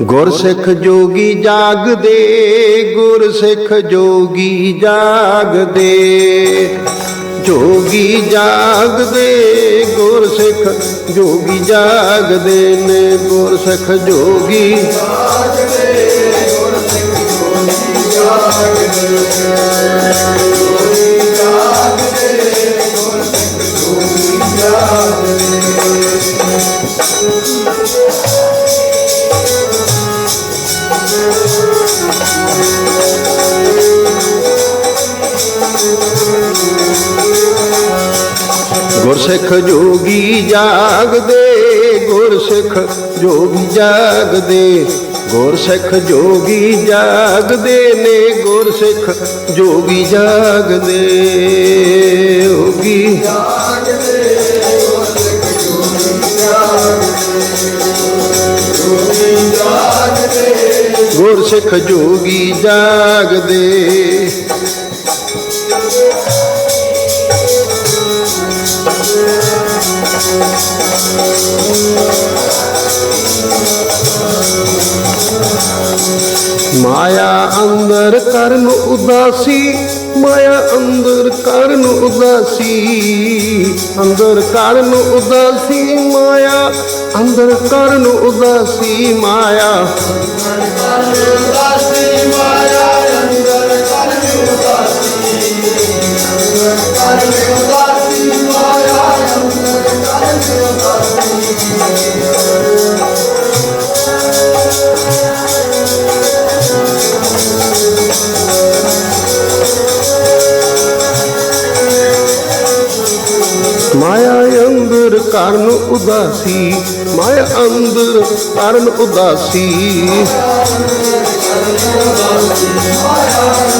ਗੁਰਸਿੱਖ ਜੋਗੀ ਜਾਗਦੇ, ਗੁਰਸਿੱਖ ਜੋਗੀ ਜਾਗਦੇ। ਜੋਗੀ ਜਾਗਦੇ, ਗੁਰਸਿੱਖ ਜੋਗੀ ਜਾਗਦੇ ਨੇ, ਗੁਰਸਿੱਖ ਜੋਗੀ ਗੁਰਸਿੱਖ ਜੋਗੀ ਜਾਗਦੇ ਗੁਰਸਿੱਖ ਜੋਗੀ ਜਾਗਦੇ ਗੁਰਸਿੱਖ ਜੋਗੀ ਜਾਗਦੇ। ਨੇ ਗੁਰਸਿੱਖ ਜੋਗੀ ਜਾਗਦੇ। ਹੋਗੀ ਗੁਰਸਿੱਖ ਜੋਗੀ ਜਾਗਦੇ ਮਾਇਆ ਅੰਦਰ ਕਰਨ ਉਦਾਸੀ, ਮਾਇਆ ਅੰਦਰ ਕਰਨ ਉਦਾਸੀ। ਅੰਦਰ ਕਰਨ ਉਦਾਸੀ, ਮਾਇਆ ਅੰਦਰ ਕਰਨ ਉਦਾਸੀ, ਮਾਇਆ। ਕਰਨ ਉਦਾਸੀ ਮਾਇਆ ਅੰਦਰ ਕਰਨ ਉਦਾਸੀ। ਮਾਇਆ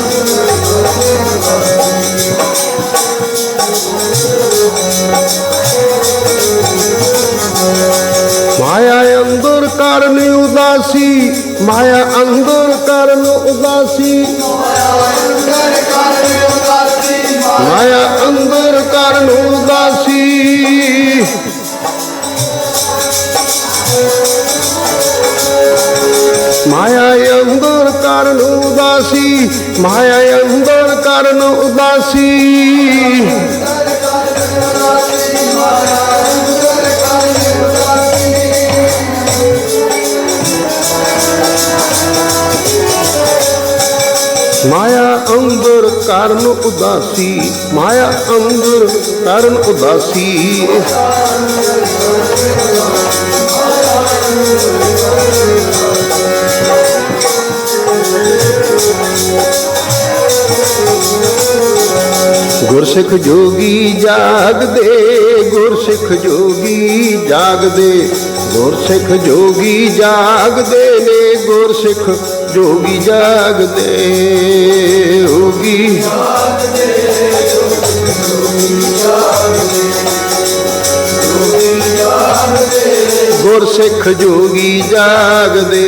কারণে উদাসী, মায়া আন্দর কারণ উদাসী। মায়া আন্দর কারণ উদাসী। মায়ায় অন্দর কারণ উদাসী মায়ায় অন্দর কারণ উদাসী। ਮਾਇਆ ਅੰਦਰ ਕਰਨ ਉਦਾਸੀ, ਮਾਇਆ ਅੰਦਰ ਕਰਨ ਉਦਾਸੀ। ਗੁਰਸਿੱਖ ਜੋਗੀ ਜਾਗਦੇ, ਗੁਰਸਿੱਖ ਜੋਗੀ ਜਾਗਦੇ, ਗੁਰਸਿੱਖ ਜੋਗੀ ਜਾਗਦੇ ਨੇ ਗੁਰਸਿੱਖ ਜੋਗੀ ਜਾਗਦੇ ਹੋਗੀ। ਗੁਰਸਿੱਖ ਜੋਗੀ ਜਾਗਦੇ